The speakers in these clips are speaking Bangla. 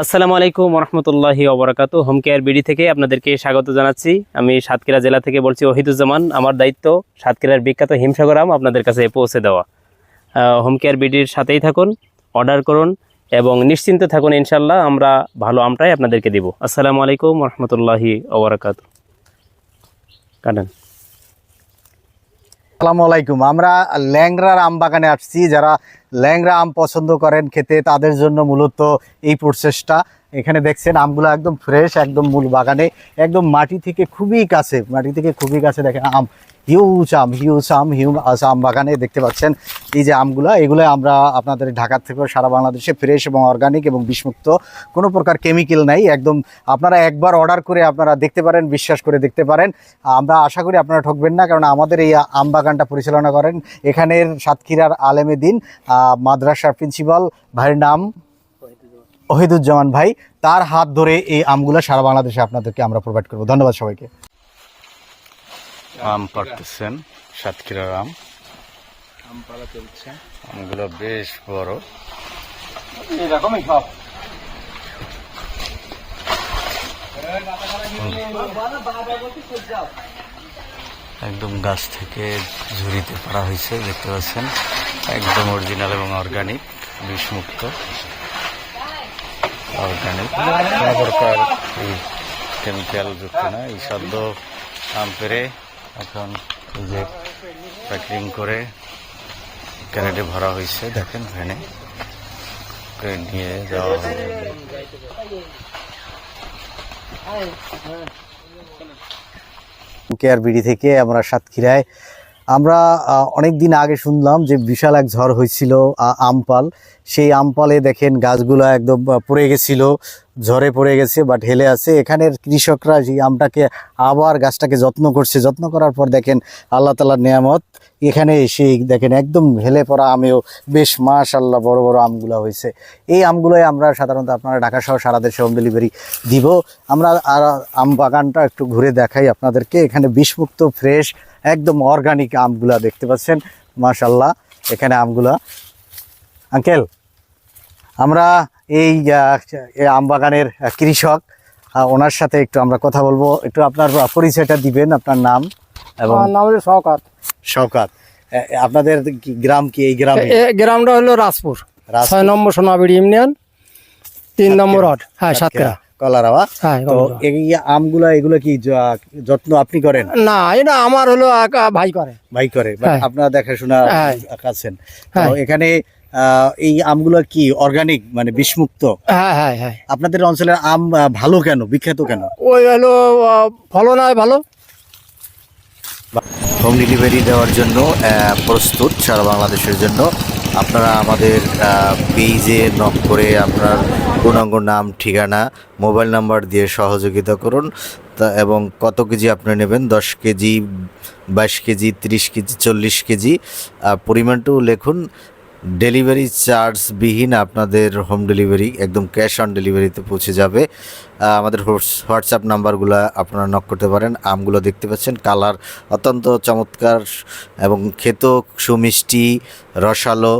আসসালামু আলাইকুম রহমতুল্লাহি অবরাকাত হোম কেয়ার বিডি থেকে আপনাদেরকে স্বাগত জানাচ্ছি। আমি সাতক্ষীরা জেলা থেকে বলছি ওহিদুজ্জামান। আমার দায়িত্ব সাতক্ষীরার বিখ্যাত হিমসাগর আম আপনাদের কাছে পৌঁছে দেওয়া। হোম কেয়ার বিডির সাথেই থাকুন, অর্ডার করুন এবং নিশ্চিন্তে থাকুন ইনশাল্লাহ আমরা ভালো আমটাই আপনাদেরকে দিব। আসসালামু আলাইকুম রহমতুল্লাহি অবরাকাত কাটেন। আসসালামু আলাইকুম। আমরা ল্যাংরার আম বাগানে আসছি, যারা ল্যাংরা আম পছন্দ করেন খেতে, তাদের জন্য মূলত এই প্রসেসটা। এখানে দেখছেন, আমগুলো একদম ফ্রেশ একদম মূল বাগানে, একদম মাটি থেকে খুবই কাছে, মাটি থেকে খুবই কাছে দেখেন আম। হিউজ আম হিউজ আম হিউ আম বাগানে দেখতে পাচ্ছেন। এই যে আমগুলো, এগুলো আমরা আপনাদের ঢাকার থেকে সারা বাংলাদেশে ফ্রেশ এবং অর্গানিক এবং বিষমুক্ত, কোনো প্রকার কেমিক্যাল নাই। একদম আপনারা একবার অর্ডার করে আপনারা দেখতে পারেন, বিশ্বাস করে দেখতে পারেন। আমরা আশা করি আপনারা ঠকবেন না, কারণ আমাদের এই আম বাগানটা পরিচালনা করেন এখানের সাতক্ষীরার আলেমে দিন। মাদ্রাসার প্রিন্সিপাল ভাইয়ের নাম ওহিদুজ্জামান ভাই। তার হাত ধরে এই আমগুলো সারা বাংলাদেশে আপনাদেরকে আমরা প্রোভাইড করব। ধন্যবাদ সবাইকে। আম পাড়তেছেন সাতক্ষীরার আম। আমগুলো বেশ বড়। এরকমই সব। একদম গাছ থেকে ঝুড়িতে পাড়া হয়েছে দেখতে পাচ্ছেন একদম অরিজিনাল এবং অর্গানিক বিষমুক্ত অর্গানিক কোনো প্রকার এই কেমিক্যাল যুক্ত না এই সদ্য আম পেরে এখন যে প্যাকিং করে ক্যারেটে ভরা হয়েছে দেখেন ভ্যানে নিয়ে যাওয়া হবে কেয়ার বিডি থেকে আমরা সাতক্ষীরায় আমরা অনেক দিন আগে শুনলাম যে বিশাল এক ঝড় হয়েছিল আমপাল। সেই আমপালে দেখেন গাছগুলো একদম পড়ে গেছিল, ঝড়ে পড়ে গেছে বা ঢেলে আছে। এখানের কৃষকরা সেই আমটাকে আবার গাছটাকে যত্ন করছে, যত্ন করার পর দেখেন আল্লাহ তালার নিয়ামত, এখানে এসে দেখেন একদম হেলে পড়া আমেও বেশ মাস মাশাল্লাহ বড় বড় আমগুলো হয়েছে। এই আমগুলোই আমরা সাধারণত আপনারা ঢাকা সহ সারা দেশে হোম ডেলিভারি দিব। আমরা আর আম বাগানটা একটু ঘুরে দেখাই আপনাদেরকে। এখানে বিষমুক্ত, ফ্রেশ একদম অর্গানিক আমগুলা দেখতে পাচ্ছেন মাশাল্লাহ এখানে আমগুলা। আঙ্কেল আমরা এই আম বাগানের কৃষক ওনার সাথে একটু আমরা কথা বলব। একটু আপনার পরিচয়টা দিবেন আপনার নাম এবং নাম হলো শওকাত। শওকাত। আপনাদের কি গ্রাম কি এই গ্রাম? গ্রামটা হলো রাজপুর। ছয় নম্বর সোনাবিড়ি ইউনিয়ন তিন নম্বর ওয়ার্ড। হ্যাঁ সাতক্ষীরা। কলারাওয়া হ্যাঁ তো এই আমগুলা এগুলো কি যত্ন আপনি করেন? না এটা আমার হলো ভাই করে। ভাই করে হ্যাঁ। আপনারা দেখাশোনা হ্যাঁ। আছেন। এখানে আহ, এই আমগুলো কি অর্গানিক মানে বিষমুক্ত? হ্যাঁ হ্যাঁ হ্যাঁ। আপনাদের অঞ্চলের আম ভালো কেন? বিখ্যাত কেন? ওই হলো ফলন হয় ভালো। হোম ডেলিভারি দেওয়ার জন্য প্রস্তুত সারা বাংলাদেশের জন্য। আপনারা আমাদের পেজে নক করে আপনার পূর্ণাঙ্গ নাম, ঠিকানা মোবাইল নাম্বার দিয়ে সহযোগিতা করুন। তা এবং কত কেজি আপনি নেবেন? দশ কেজি, বাইশ কেজি, তিরিশ কেজি, চল্লিশ কেজি। পরিমাণটাও লিখুন। ডেলিভারি চার্জবিহীন আপনাদের হোম ডেলিভারি, একদম ক্যাশ অন ডেলিভারিতে পৌঁছে যাবে। আমাদের হোয়াটসঅ্যাপ নাম্বারগুলো আপনারা নক করতে পারেন। আমগুলো দেখতে পাচ্ছেন, কালার অত্যন্ত চমৎকার এবং খেত সুমিষ্টি, রসালো,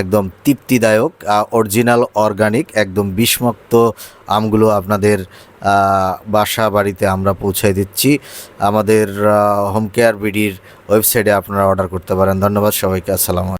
একদম তৃপ্তিদায়ক অরিজিনাল অর্গানিক একদম বিষমুক্ত আমগুলো আপনাদের বাসা বাড়িতে আমরা পৌঁছায় দিচ্ছি। আমাদের হোম কেয়ার বিডির ওয়েবসাইটে আপনারা অর্ডার করতে পারেন। ধন্যবাদ সবাইকে, আসসালাম